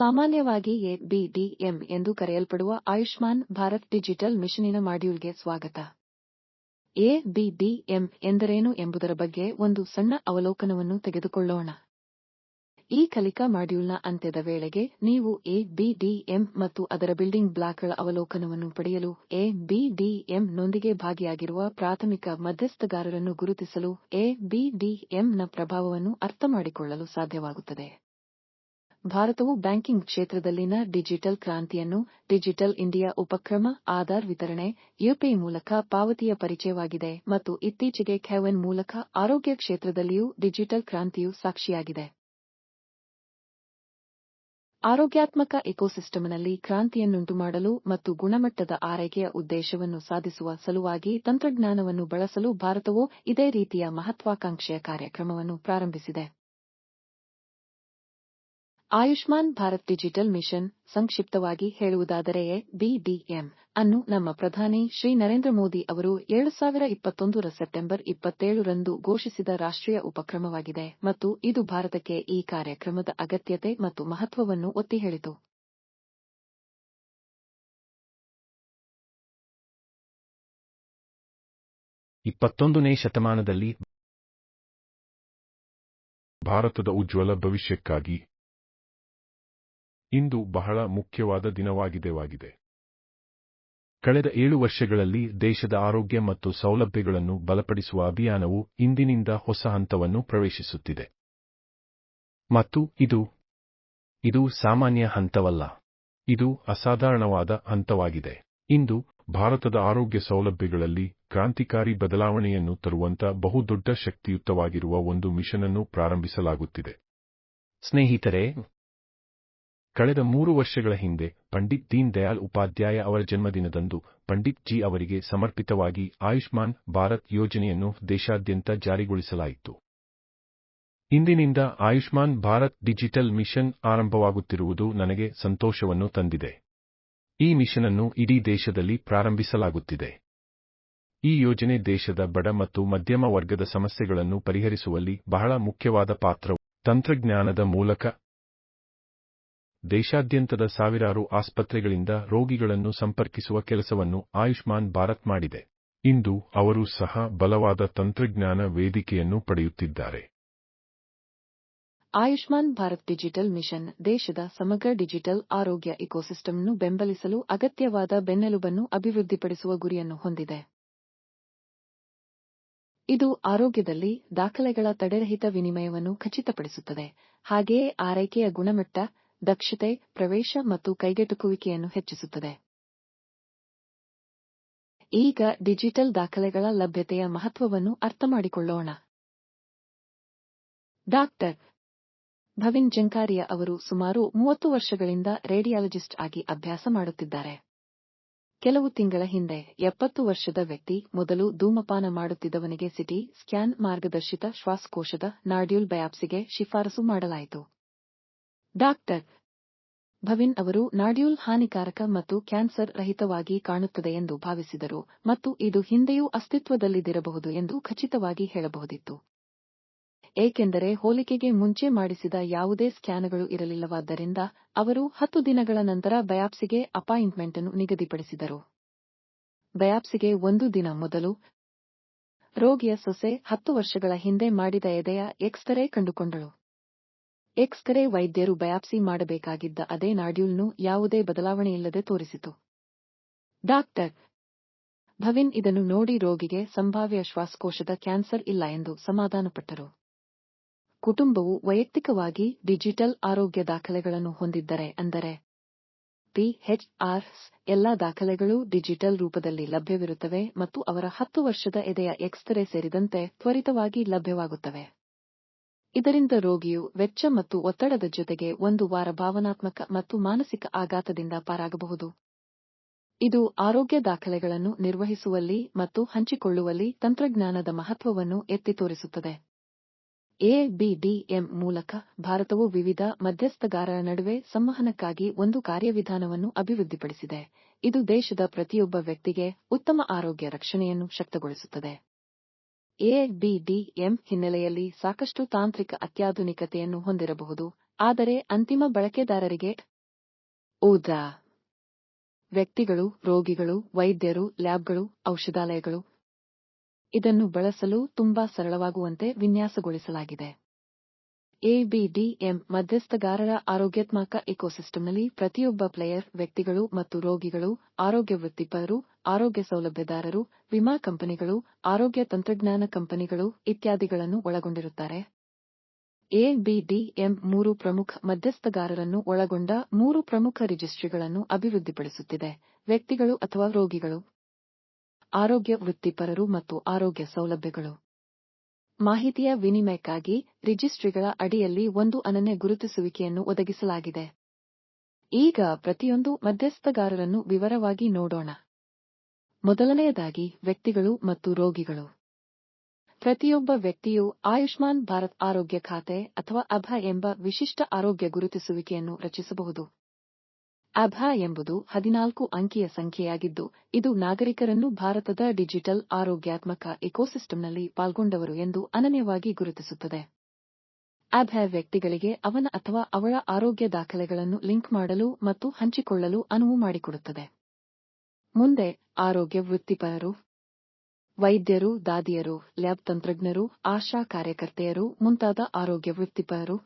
ಸಾಮಾನ್ಯವಾಗಿ ಎಬಿಡಿಎಂ ಎಂದು ಕರೆಯಲ್ಪಡುವ ಆಯುಷ್ಮಾನ್ ಭಾರತ್ ಡಿಜಿಟಲ್ ಮಿಷನಿನ ಮಾಡ್ಯೂಲ್ಗೆ ಸ್ವಾಗತ. ಎಬಿಡಿಎಂ ಎಂದರೇನು ಎಂಬುದರ ಬಗ್ಗೆ ಒಂದು ಸಣ್ಣ ಅವಲೋಕನವನ್ನು ತೆಗೆದುಕೊಳ್ಳೋಣ. ಈ ಕಲಿಕಾ ಮಾಡ್ಯೂಲ್ನ ಅಂತ್ಯದ ವೇಳೆಗೆ ನೀವು ಎಬಿಡಿಎಂ ಮತ್ತು ಅದರ ಬಿಲ್ಡಿಂಗ್ ಬ್ಲಾಕ್ಗಳ ಅವಲೋಕನವನ್ನು ಪಡೆಯಲು ಎಬಿಡಿಎಂ ನೊಂದಿಗೆ ಭಾಗಿಯಾಗಿರುವ ಪ್ರಾಥಮಿಕ ಮಧ್ಯಸ್ಥಗಾರರನ್ನು ಗುರುತಿಸಲು ಎಬಿಡಿಎಂನ ಪ್ರಭಾವವನ್ನು ಅರ್ಥಮಾಡಿಕೊಳ್ಳಲು ಸಾಧ್ಯವಾಗುತ್ತದೆ. ಭಾರತವು ಬ್ಯಾಂಕಿಂಗ್ ಕ್ಷೇತ್ರದಲ್ಲಿನ ಡಿಜಿಟಲ್ ಕ್ರಾಂತಿಯನ್ನು, ಡಿಜಿಟಲ್ ಇಂಡಿಯಾ ಉಪಕ್ರಮ, ಆಧಾರ್ ವಿತರಣೆ ಯುಪಿಐ ಮೂಲಕ ಪಾವತಿಯ ಪರಿಚಯವಾಗಿದೆ ಮತ್ತು ಇತ್ತೀಚೆಗೆ ಖೆವೆನ್ ಮೂಲಕ ಆರೋಗ್ಯ ಕ್ಷೇತ್ರದಲ್ಲಿಯೂ ಡಿಜಿಟಲ್ ಕ್ರಾಂತಿಯು ಸಾಕ್ಷಿಯಾಗಿದೆ. ಆರೋಗ್ಯಾತ್ಮಕ ಇಕೋಸಿಸ್ಟಮ್ನಲ್ಲಿ ಕ್ರಾಂತಿಯನ್ನುಂಟು ಮಾಡಲು ಮತ್ತು ಗುಣಮಟ್ಟದ ಆರೈಕೆಯ ಉದ್ದೇಶವನ್ನು ಸಾಧಿಸುವ ಸಲುವಾಗಿ ತಂತ್ರಜ್ಞಾನವನ್ನು ಬಳಸಲು ಭಾರತವು ಇದೇ ರೀತಿಯ ಮಹತ್ವಾಕಾಂಕ್ಷೆಯ ಕಾರ್ಯಕ್ರಮವನ್ನು ಪ್ರಾರಂಭಿಸಿದೆ. ಆಯುಷ್ಮಾನ್ ಭಾರತ್ ಡಿಜಿಟಲ್ ಮಿಷನ್ ಸಂಕ್ಷಿಪ್ತವಾಗಿ ಹೇಳುವುದಾದರೆ ಬಿಡಿಎಂ ಅನ್ನು ನಮ್ಮ ಪ್ರಧಾನಿ ಶ್ರೀ ನರೇಂದ್ರ ಮೋದಿ ಅವರು ಎರಡು ಸಾವಿರ ಇಪ್ಪತ್ತೊಂದರ ಸೆಪ್ಟೆಂಬರ್ ಇಪ್ಪತ್ತೇಳರಂದು ಘೋಷಿಸಿದ ರಾಷ್ಟ್ರೀಯ ಉಪಕ್ರಮವಾಗಿದೆ ಮತ್ತು ಇದು ಭಾರತಕ್ಕೆ ಈ ಕಾರ್ಯಕ್ರಮದ ಅಗತ್ಯತೆ ಮತ್ತು ಮಹತ್ವವನ್ನು ಒತ್ತಿ ಹೇಳಿತು. ಇಪ್ಪತ್ತೊಂದನೇ ಶತಮಾನದಲ್ಲಿ ಭಾರತದ ಉಜ್ವಲ ಭವಿಷ್ಯಕ್ಕಾಗಿ ಇಂದು ಬಹಳ ಮುಖ್ಯವಾದ ದಿನವಾಗಿದೆವಾಗಿದೆ ಕಳೆದ ಏಳು ವರ್ಷಗಳಲ್ಲಿ ದೇಶದ ಆರೋಗ್ಯ ಮತ್ತು ಸೌಲಭ್ಯಗಳನ್ನು ಬಲಪಡಿಸುವ ಅಭಿಯಾನವು ಇಂದಿನಿಂದ ಹೊಸ ಹಂತವನ್ನು ಪ್ರವೇಶಿಸುತ್ತಿದೆ. ಮತ್ತು ಇದು ಇದು ಸಾಮಾನ್ಯ ಹಂತವಲ್ಲ. ಇದು ಅಸಾಧಾರಣವಾದ ಹಂತವಾಗಿದೆ. ಇಂದು ಭಾರತದ ಆರೋಗ್ಯ ಸೌಲಭ್ಯಗಳಲ್ಲಿ ಕ್ರಾಂತಿಕಾರಿ ಬದಲಾವಣೆಯನ್ನು ತರುವಂತ ಬಹುದೊಡ್ಡ ಶಕ್ತಿಯುತವಾಗಿರುವ ಒಂದು ಮಿಷನ್ ಅನ್ನು ಪ್ರಾರಂಭಿಸಲಾಗುತ್ತಿದೆ. ಸ್ನೇಹಿತರೆ ಕಳೆದ ಮೂರು ವರ್ಷಗಳ ಹಿಂದೆ ಪಂಡಿತ್ ದೀನ್ ದಯಾಳ್ ಉಪಾಧ್ಯಾಯ ಅವರ ಜನ್ಮದಿನದಂದು ಪಂಡಿತ್ ಜಿ ಅವರಿಗೆ ಸಮರ್ಪಿತವಾಗಿ ಆಯುಷ್ಮಾನ್ ಭಾರತ್ ಯೋಜನೆಯನ್ನು ದೇಶಾದ್ಯಂತ ಜಾರಿಗೊಳಿಸಲಾಯಿತು. ಇಂದಿನಿಂದ ಆಯುಷ್ಮಾನ್ ಭಾರತ್ ಡಿಜಿಟಲ್ ಮಿಷನ್ ಆರಂಭವಾಗುತ್ತಿರುವುದು ನನಗೆ ಸಂತೋಷವನ್ನು ತಂದಿದೆ. ಈ ಮಿಷನ್ ಅನ್ನು ಇಡೀ ದೇಶದಲ್ಲಿ ಪ್ರಾರಂಭಿಸಲಾಗುತ್ತಿದೆ. ಈ ಯೋಜನೆ ದೇಶದ ಬಡ ಮತ್ತು ಮಧ್ಯಮ ವರ್ಗದ ಸಮಸ್ಯೆಗಳನ್ನು ಪರಿಹರಿಸುವಲ್ಲಿ ಬಹಳ ಮುಖ್ಯವಾದ ಪಾತ್ರವು ತಂತ್ರಜ್ಞಾನದ ಮೂಲಕ ದೇಶಾದ್ಯಂತದ ಸಾವಿರಾರು ಆಸ್ಪತ್ರೆಗಳಿಂದ ರೋಗಿಗಳನ್ನು ಸಂಪರ್ಕಿಸುವ ಕೆಲಸವನ್ನು ಆಯುಷ್ಮಾನ್ ಭಾರತ್ ಮಾಡಿದೆ. ಇಂದು ಅವರು ಸಹ ಬಲವಾದ ತಂತ್ರಜ್ಞಾನ ವೇದಿಕೆಯನ್ನು ಪಡೆಯುತ್ತಿದ್ದಾರೆ. ಆಯುಷ್ಮಾನ್ ಭಾರತ್ ಡಿಜಿಟಲ್ ಮಿಷನ್ ದೇಶದ ಸಮಗ್ರ ಡಿಜಿಟಲ್ ಆರೋಗ್ಯ ಇಕೋಸಿಸ್ಟಮ್ನ್ನು ಬೆಂಬಲಿಸಲು ಅಗತ್ಯವಾದ ಬೆನ್ನೆಲುಬನ್ನು ಅಭಿವೃದ್ಧಿಪಡಿಸುವ ಗುರಿಯನ್ನು ಹೊಂದಿದೆ. ಇದು ಆರೋಗ್ಯದಲ್ಲಿ ದಾಖಲೆಗಳ ತಡೆರಹಿತ ವಿನಿಮಯವನ್ನು ಖಚಿತಪಡಿಸುತ್ತದೆ. ಹಾಗೆಯೇ ಆರೈಕೆಯ ಗುಣಮಟ್ಟ ದಕ್ಷತೆ, ಪ್ರವೇಶ ಮತ್ತು ಕೈಗೆಟುಕುವಿಕೆಯನ್ನು ಹೆಚ್ಚಿಸುತ್ತದೆ. ಈಗ ಡಿಜಿಟಲ್ ದಾಖಲೆಗಳ ಲಭ್ಯತೆಯ ಮಹತ್ವವನ್ನು ಅರ್ಥಮಾಡಿಕೊಳ್ಳೋಣ. ಡಾಕ್ಟರ್ ಭವಿನ್ ಜಂಕಾರಿಯಾ ಅವರು ಸುಮಾರು ಮೂವತ್ತು ವರ್ಷಗಳಿಂದ ರೇಡಿಯಾಲಜಿಸ್ಟ್ ಆಗಿ ಅಭ್ಯಾಸ ಮಾಡುತ್ತಿದ್ದಾರೆ. ಕೆಲವು ತಿಂಗಳ ಹಿಂದೆ ಎಪ್ಪತ್ತು ವರ್ಷದ ವ್ಯಕ್ತಿ ಮೊದಲು ಧೂಮಪಾನ ಮಾಡುತ್ತಿದ್ದವನಿಗೆ ಸಿಟಿ ಸ್ಕ್ಯಾನ್ ಮಾರ್ಗದರ್ಶಿತ ಶ್ವಾಸಕೋಶದ ನಾಡ್ಯೂಲ್ ಬಯಾಪ್ಸಿಗೆ ಶಿಫಾರಸು ಮಾಡಲಾಯಿತು. ಡಾಕ್ಟರ್ ಭವಿನ್ ಅವರು ನಾಡ್ಯೂಲ್ ಹಾನಿಕಾರಕ ಮತ್ತು ಕ್ಯಾನ್ಸರ್ ರಹಿತವಾಗಿ ಕಾಣುತ್ತದೆ ಎಂದು ಭಾವಿಸಿದರು ಮತ್ತು ಇದು ಹಿಂದೆಯೂ ಅಸ್ತಿತ್ವದಲ್ಲಿದ್ದಿರಬಹುದು ಎಂದು ಖಚಿತವಾಗಿ ಹೇಳಬಹುದಿತ್ತು. ಏಕೆಂದರೆ ಹೋಲಿಕೆಗೆ ಮುಂಚೆ ಮಾಡಿಸಿದ ಯಾವುದೇ ಸ್ಕ್ಯಾನ್ಗಳು ಇರಲಿಲ್ಲವಾದ್ದರಿಂದ ಅವರು ಹತ್ತು ದಿನಗಳ ನಂತರ ಬಯಾಪ್ಸಿಗೆ ಅಪಾಯಿಂಟ್ಮೆಂಟ್ ಅನ್ನು ನಿಗದಿಪಡಿಸಿದರು. ಬಯಾಪ್ಸಿಗೆ ಒಂದು ದಿನ ಮೊದಲು ರೋಗಿಯ ಸೊಸೆ ಹತ್ತು ವರ್ಷಗಳ ಹಿಂದೆ ಮಾಡಿದ ಎದೆಯ ಎಕ್ಸ್ರೇ ಕಂಡುಕೊಂಡಳು. ಎಕ್ಸ್ರೇ ವೈದ್ಯರು ಬಯಾಪ್ಸಿ ಮಾಡಬೇಕಾಗಿದ್ದ ಅದೇ ನಾಡ್ಯೂಲ್ನು ಯಾವುದೇ ಬದಲಾವಣೆಯಿಲ್ಲದೆ ತೋರಿಸಿತು. ಡಾಕ್ಟರ್ ಭವಿನ್ ಇದನ್ನು ನೋಡಿ ರೋಗಿಗೆ ಸಂಭಾವ್ಯ ಶ್ವಾಸಕೋಶದ ಕ್ಯಾನ್ಸರ್ ಇಲ್ಲ ಎಂದು ಸಮಾಧಾನಪಟ್ಟರು. ಕುಟುಂಬವು ವೈಯಕ್ತಿಕವಾಗಿ ಡಿಜಿಟಲ್ ಆರೋಗ್ಯ ದಾಖಲೆಗಳನ್ನು ಹೊಂದಿದ್ದರೆ ಅಂದರೆ ಪಿಎಚ್ಆರ್ಸ್ ಎಲ್ಲಾ ದಾಖಲೆಗಳು ಡಿಜಿಟಲ್ ರೂಪದಲ್ಲಿ ಲಭ್ಯವಿರುತ್ತವೆ ಮತ್ತು ಅವರ ಹತ್ತು ವರ್ಷದ ಎದೆಯ ಎಕ್ಸ್ರೇ ಸೇರಿದಂತೆ ತ್ವರಿತವಾಗಿ ಲಭ್ಯವಾಗುತ್ತವೆ. ಇದರಿಂದ ರೋಗಿಯು ವೆಚ್ಚ ಮತ್ತು ಒತ್ತಡದ ಜೊತೆಗೆ ಒಂದು ವಾರ ಭಾವನಾತ್ಮಕ ಮತ್ತು ಮಾನಸಿಕ ಆಘಾತದಿಂದ ಪಾರಾಗಬಹುದು. ಇದು ಆರೋಗ್ಯ ದಾಖಲೆಗಳನ್ನು ನಿರ್ವಹಿಸುವಲ್ಲಿ ಮತ್ತು ಹಂಚಿಕೊಳ್ಳುವಲ್ಲಿ ತಂತ್ರಜ್ಞಾನದ ಮಹತ್ವವನ್ನು ಎತ್ತಿ ತೋರಿಸುತ್ತದೆ. ಎಬಿಡಿಎಂ ಮೂಲಕ ಭಾರತವು ವಿವಿಧ ಮಧ್ಯಸ್ಥಗಾರರ ನಡುವೆ ಸಂವಹನಕ್ಕಾಗಿ ಒಂದು ಕಾರ್ಯವಿಧಾನವನ್ನು ಅಭಿವೃದ್ಧಿಪಡಿಸಿದೆ. ಇದು ದೇಶದ ಪ್ರತಿಯೊಬ್ಬ ವ್ಯಕ್ತಿಗೆ ಉತ್ತಮ ಆರೋಗ್ಯ ರಕ್ಷಣೆಯನ್ನು ಶಕ್ತಗೊಳಿಸುತ್ತದೆ. ಎಬಿಡಿಎಂ ಹಿನ್ನೆಲೆಯಲ್ಲಿ ಸಾಕಷ್ಟು ತಾಂತ್ರಿಕ ಅತ್ಯಾಧುನಿಕತೆಯನ್ನು ಹೊಂದಿರಬಹುದು, ಆದರೆ ಅಂತಿಮ ಬಳಕೆದಾರರಿಗೆ ಓದಾ ವ್ಯಕ್ತಿಗಳು, ರೋಗಿಗಳು, ವೈದ್ಯರು, ಲ್ಯಾಬ್ಗಳು, ಔಷಧಾಲಯಗಳು ಇದನ್ನು ಬಳಸಲು ತುಂಬಾ ಸರಳವಾಗುವಂತೆ ವಿನ್ಯಾಸಗೊಳಿಸಲಾಗಿದೆ. ಎಬಿಡಿಎಂ ಮಧ್ಯಸ್ಥಗಾರರ ಆರೋಗ್ಯಾತ್ಮಕ ಇಕೋಸಿಸ್ಟಂನಲ್ಲಿ ಪ್ರತಿಯೊಬ್ಬ ಪ್ಲೇಯರ್, ವ್ಯಕ್ತಿಗಳು ಮತ್ತು ರೋಗಿಗಳು, ಆರೋಗ್ಯ ವೃತ್ತಿಪರರು, ಆರೋಗ್ಯ ಸೌಲಭ್ಯದಾರರು, ವಿಮಾ ಕಂಪನಿಗಳು, ಆರೋಗ್ಯ ತಂತ್ರಜ್ಞಾನ ಕಂಪನಿಗಳು ಇತ್ಯಾದಿಗಳನ್ನು ಒಳಗೊಂಡಿರುತ್ತಾರೆ. ಎಬಿಡಿಎಂ ಮೂರು ಪ್ರಮುಖ ಮಧ್ಯಸ್ಥಗಾರರನ್ನು ಒಳಗೊಂಡ ಮೂರು ಪ್ರಮುಖ ರಿಜಿಸ್ಟ್ರಿಗಳನ್ನು ಅಭಿವೃದ್ಧಿಪಡಿಸುತ್ತಿದೆ, ವ್ಯಕ್ತಿಗಳು ಅಥವಾ ರೋಗಿಗಳು. ಆರೋಗ್ಯ ವೃತ್ತಿಪರರು ಮತ್ತು ಆರೋಗ್ಯ ಸೌಲಭ್ಯಗಳು. ಮಾಹಿತಿಯ ವಿನಿಮಯಕ್ಕಾಗಿ ರಿಜಿಸ್ಟ್ರಿಗಳ ಅಡಿಯಲ್ಲಿ ಒಂದು ಅನನ್ಯ ಗುರುತಿಸುವಿಕೆಯನ್ನು ಒದಗಿಸಲಾಗಿದೆ. ಈಗ ಪ್ರತಿಯೊಂದು ಮಧ್ಯಸ್ಥಗಾರರನ್ನು ವಿವರವಾಗಿ ನೋಡೋಣ. ಮೊದಲನೆಯದಾಗಿ ವ್ಯಕ್ತಿಗಳು ಮತ್ತು ರೋಗಿಗಳು. ಪ್ರತಿಯೊಬ್ಬ ವ್ಯಕ್ತಿಯು ಆಯುಷ್ಮಾನ್ ಭಾರತ್ ಆರೋಗ್ಯ ಖಾತೆ ಅಥವಾ ಅಭ ಎಂಬ ವಿಶಿಷ್ಟ ಆರೋಗ್ಯ ಗುರುತಿಸುವಿಕೆಯನ್ನು ರಚಿಸಬಹುದು. ಅಭಾ ಎಂಬುದು ಹದಿನಾಲ್ಕು ಅಂಕಿಯ ಸಂಖ್ಯೆಯಾಗಿದ್ದು, ಇದು ನಾಗರಿಕರನ್ನು ಭಾರತದ ಡಿಜಿಟಲ್ ಆರೋಗ್ಯಾತ್ಮಕ ಇಕೋಸಿಸ್ಟಂನಲ್ಲಿ ಪಾಲ್ಗೊಂಡವರು ಎಂದು ಅನನ್ಯವಾಗಿ ಗುರುತಿಸುತ್ತದೆ. ಅಭಾ ವ್ಯಕ್ತಿಗಳಿಗೆ ಅವನ ಅಥವಾ ಅವಳ ಆರೋಗ್ಯ ದಾಖಲೆಗಳನ್ನು ಲಿಂಕ್ ಮಾಡಲು ಮತ್ತು ಹಂಚಿಕೊಳ್ಳಲು ಅನುವು ಮಾಡಿಕೊಡುತ್ತದೆ. ಮುಂದೆ, ಆರೋಗ್ಯ ವೃತ್ತಿಪರರು, ವೈದ್ಯರು, ದಾದಿಯರು, ಲ್ಯಾಬ್ ತಂತ್ರಜ್ಞರು, ಆಶಾ ಕಾರ್ಯಕರ್ತೆಯರು, ಮುಂತಾದ ಆರೋಗ್ಯ ವೃತ್ತಿಪರರು.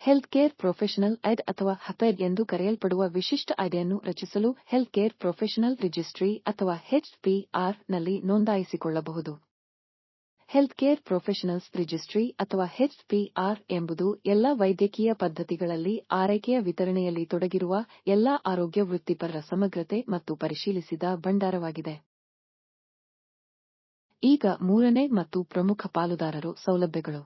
ಹೆಲ್ತ್ ಕೇರ್ ಪ್ರೊಫೆಷನಲ್ ಐಡ್ ಅಥವಾ ಹಪೆಡ್ ಎಂದು ಕರೆಯಲ್ಪಡುವ ವಿಶಿಷ್ಟ ಐಡಿಯನ್ನು ರಚಿಸಲು ಹೆಲ್ತ್ ಕೇರ್ ಪ್ರೊಫೆಷನಲ್ ರಿಜಿಸ್ಟ್ರಿ ಅಥವಾ ಹೆಚ್ಪಿಆರ್ನಲ್ಲಿ ನೋಂದಾಯಿಸಿಕೊಳ್ಳಬಹುದು. ಹೆಲ್ತ್ ಕೇರ್ ಪ್ರೊಫೆಷನಲ್ಸ್ ರಿಜಿಸ್ಟ್ರಿ ಅಥವಾ ಹೆಚ್ಪಿಆರ್ ಎಂಬುದು ಎಲ್ಲಾ ವೈದ್ಯಕೀಯ ಪದ್ಧತಿಗಳಲ್ಲಿ ಆರೈಕೆಯ ವಿತರಣೆಯಲ್ಲಿ ತೊಡಗಿರುವ ಎಲ್ಲಾ ಆರೋಗ್ಯ ವೃತ್ತಿಪರರ ಸಮಗ್ರತೆ ಮತ್ತು ಪರಿಶೀಲಿಸಿದ ಭಂಡಾರವಾಗಿದೆ. ಈಗ ಮೂರನೇ ಮತ್ತು ಪ್ರಮುಖ ಪಾಲುದಾರರು ಸೌಲಭ್ಯಗಳು.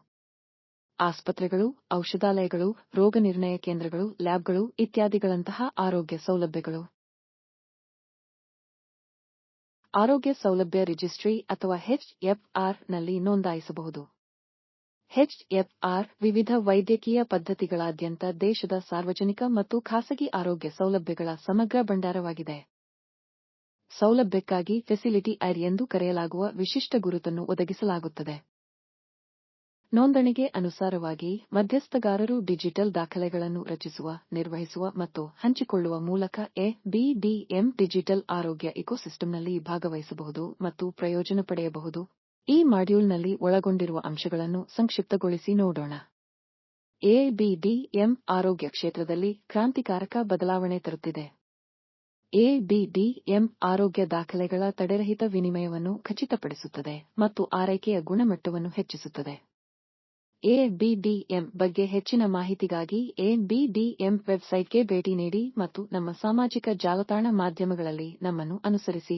ಆಸ್ಪತ್ರೆಗಳು, ಔಷಧಾಲಯಗಳು ರೋಗನಿರ್ಣಯ ಕೇಂದ್ರಗಳು, ಲ್ಯಾಬ್ಗಳು ಇತ್ಯಾದಿಗಳಂತಹ ಆರೋಗ್ಯ ಸೌಲಭ್ಯಗಳು. ಆರೋಗ್ಯ ಸೌಲಭ್ಯ ರಿಜಿಸ್ಟ್ರಿ ಅಥವಾ ನಲ್ಲಿ ನೋಂದಾಯಿಸಬಹುದು. ಹೆಚ್ಎಫ್ಆರ್ ವಿವಿಧ ವೈದ್ಯಕೀಯ ಪದ್ಧತಿಗಳಾದ್ಯಂತ ದೇಶದ ಸಾರ್ವಜನಿಕ ಮತ್ತು ಖಾಸಗಿ ಆರೋಗ್ಯ ಸೌಲಭ್ಯಗಳ ಸಮಗ್ರ ಭಂಡಾರವಾಗಿದೆ. ಸೌಲಭ್ಯಕ್ಕಾಗಿ ಫೆಸಿಲಿಟಿ ಐರ್ ಎಂದು ಕರೆಯಲಾಗುವ ವಿಶಿಷ್ಟ ಗುರುತನ್ನು ಒದಗಿಸಲಾಗುತ್ತದೆ. ನೋಂದಣಿಗೆ ಅನುಸಾರವಾಗಿ ಮಧ್ಯಸ್ಥಗಾರರು ಡಿಜಿಟಲ್ ದಾಖಲೆಗಳನ್ನು ರಚಿಸುವ, ನಿರ್ವಹಿಸುವ ಮತ್ತು ಹಂಚಿಕೊಳ್ಳುವ ಮೂಲಕ ಎಬಿಡಿಎಂ ಬಿಡಿಎಂ ಡಿಜಿಟಲ್ ಆರೋಗ್ಯ ಇಕೋಸಿಸ್ಟಂನಲ್ಲಿ ಭಾಗವಹಿಸಬಹುದು ಮತ್ತು ಪ್ರಯೋಜನ ಪಡೆಯಬಹುದು. ಈ ಮಾಡ್ಯೂಲ್ನಲ್ಲಿ ಒಳಗೊಂಡಿರುವ ಅಂಶಗಳನ್ನು ಸಂಕ್ಷಿಪ್ತಗೊಳಿಸಿ ನೋಡೋಣ. ಎಬಿಡಿಎಂ ಆರೋಗ್ಯ ಕ್ಷೇತ್ರದಲ್ಲಿ ಕ್ರಾಂತಿಕಾರಕ ಬದಲಾವಣೆ ತರುತ್ತಿದೆ. ಎಬಿಡಿಎಂ ಆರೋಗ್ಯ ದಾಖಲೆಗಳ ತಡೆರಹಿತ ವಿನಿಮಯವನ್ನು ಖಚಿತಪಡಿಸುತ್ತದೆ ಮತ್ತು ಆರೈಕೆಯ ಗುಣಮಟ್ಟವನ್ನು ಹೆಚ್ಚಿಸುತ್ತದೆ. ಎಬಿಡಿಎಂ ಬಗ್ಗೆ ಹೆಚ್ಚಿನ ಮಾಹಿತಿಗಾಗಿ ಎಬಿಡಿಎಂ ವೆಬ್ಸೈಟ್ಗೆ ಭೇಟಿ ನೀಡಿ ಮತ್ತು ನಮ್ಮ ಸಾಮಾಜಿಕ ಜಾಲತಾಣ ಮಾಧ್ಯಮಗಳಲ್ಲಿ ನಮ್ಮನ್ನು ಅನುಸರಿಸಿ.